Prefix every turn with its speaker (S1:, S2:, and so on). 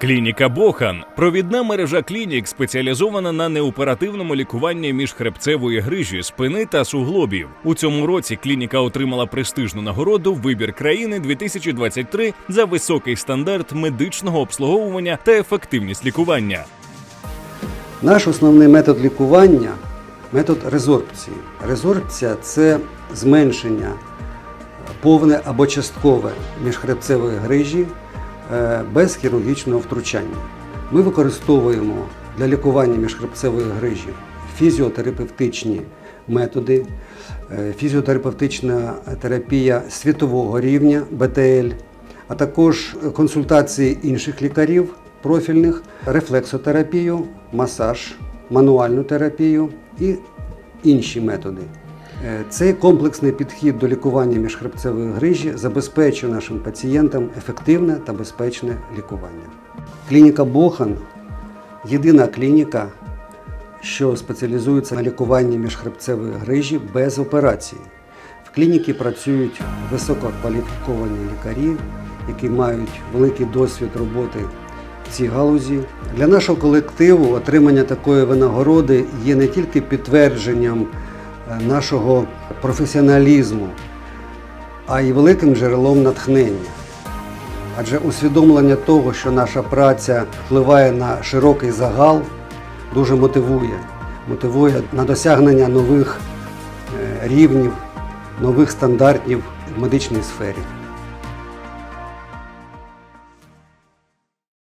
S1: Клініка Бохан провідна мережа клінік, спеціалізована на неоперативному лікуванні міжхребцевої грижі, спини та суглобів. У цьому році клініка отримала престижну нагороду Вибір країни 2023 за високий стандарт медичного обслуговування та ефективність лікування.
S2: Наш основний метод лікування метод резорбції. Резорбція це зменшення повне або часткове міжхребцевої грижі без хірургічного втручання. Ми використовуємо для лікування міжхребцевої грижі фізіотерапевтичні методи, е, фізіотерапевтична терапія світового рівня БТЛ, а також консультації інших лікарів профільних, рефлексотерапію, масаж, мануальну терапію і інші методи. Е, Цей комплексний підхід до лікування міжхребцевої грижі забезпечує нашим пацієнтам ефективне та безпечне лікування. Клініка Бохан єдина клініка, що спеціалізується на лікуванні міжхребцевої грижі без операції. В клініці працюють висококваліфіковані лікарі, які мають великий досвід роботи в цій галузі. Для нашого колективу отримання такої винагороди є не тільки підтвердженням нашого професіоналізму, а й великим джерелом натхнення. Адже усвідомлення того, що наша праця впливає на широкий загал, дуже мотивує. Мотивує на досягнення нових е, рівнів, нових стандартів в медичній сфері.